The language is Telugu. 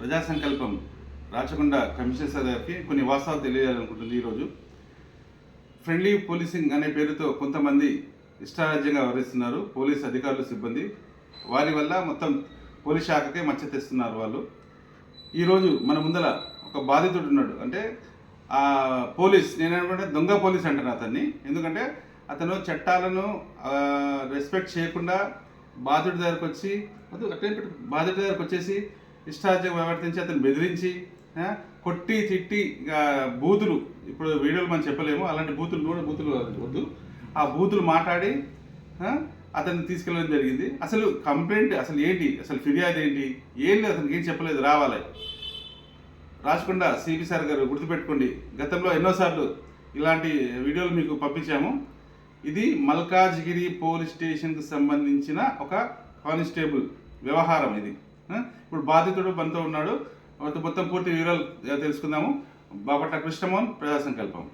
ప్రజా సంకల్పం రాచకొండ కమిషనర్ గారికి కొన్ని వాస్తవాలు తెలియాలనుకుంటుంది ఈరోజు. ఫ్రెండ్లీ పోలీసింగ్ అనే పేరుతో కొంతమంది ఇష్టారాజ్యంగా వ్యవహరిస్తున్నారు. పోలీస్ అధికారులు సిబ్బంది వారి వల్ల మొత్తం పోలీస్ శాఖకే మచ్చ తెస్తున్నారు వాళ్ళు. ఈరోజు మన ముందర ఒక బాధితుడు ఉన్నాడు. అంటే ఆ పోలీస్ నేనేమంటే దొంగ పోలీస్ అంటాను అతన్ని. ఎందుకంటే అతను చట్టాలను రెస్పెక్ట్ చేయకుండా బాధితుడి దగ్గరకు వచ్చి వద్దు అట్లే బాధితుడి దగ్గరకు వచ్చేసి ఇష్టాజ్యం ప్రవర్తించి అతను బెదిరించి కొట్టి తిట్టి బూతులు ఇప్పుడు వీడియోలు మనం చెప్పలేము అలాంటి బూతులు కూడా బూతులు వద్దు. ఆ బూతులు మాట్లాడి అతన్ని తీసుకెళ్ళడం జరిగింది. అసలు కంప్లైంట్ అసలు ఏంటి? అసలు ఫిర్యాదు ఏంటి? ఏం లేదు అతనికి ఏం చెప్పలేదు రావాలి. రాచకొండ సిపి సార్ గారు గుర్తుపెట్టుకోండి. గతంలో ఎన్నోసార్లు ఇలాంటి వీడియోలు మీకు పంపించాము. ఇది మల్కాజ్గిరి పోలీస్ స్టేషన్కి సంబంధించిన ఒక కానిస్టేబుల్ వ్యవహారం ఇది. బాధితుడు మనతో ఉన్నాడు. మొత్తం మొత్తం పూర్తి వివరాలు తెలుసుకుందాము. బాపట్ల కృష్ణమోహన్ ప్రజా సంకల్పం